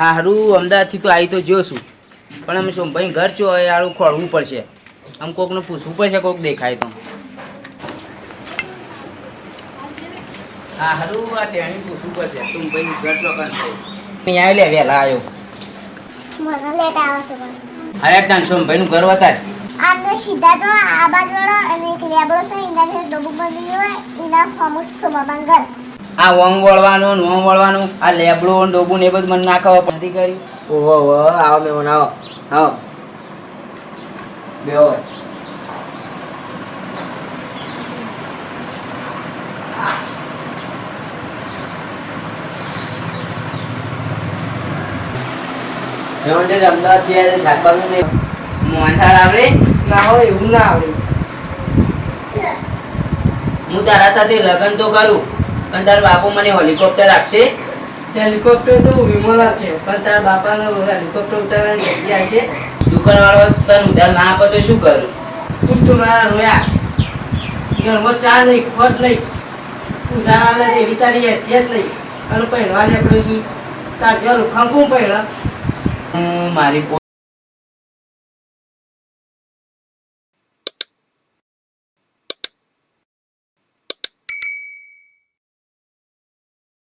હારું અમદાવાદથી તો આવી તો જોશું પણ અમે શું ભાઈ ઘર છો એ આડું ખોળવું પડશે. આમ કોકનું પૂછવું પડશે કોક દેખાય તો. હારું આ ટેણી પૂછવું પડશે. ઘર છો આવી લે વહેલા આવ્યો અરે તાન સોમભાઈ નું ઘર વતાર આપણે સીધા તો આ બાજુવાળો અને એક લેબડો છે એના છે ડબુ બંધી હોય એના ફોર્મ સોમાબાન ઘર. આ ઓમ વળવાનું ને ઓમ વળવાનું આ લેબડો ને ડોબુ ને એ બધું મને ના ખબર નથી કર્યું ઓહો ઓહો આવો મેમન આવો આવો. બેહો. અમદાવાદથી આવ્યા નહીં. આવડે? ના હોય એવું ના આવડે. હું તારા સાથે લગ્ન તો કરું. પણ તાર બાપુ મને હેલિકોપ્ટર આપશે? હેલિકોપ્ટર તો વિમલા છે પણ તારા બાપાનો હેલિકોપ્ટર ઉતારવાની જગ્યા છે. દુકાન વાળો તને ઉધાર ના આપે તો શું કરું? ખૂબ મારા રોયા. ઘરમાં ચા નહીં ખોટ નહીં. ઉધાર એવી તારી હેસિયત નહીં. અને પહેરવા લે આપણે શું? તાર જેવા ખાંખું કોણ પહેરા? મારી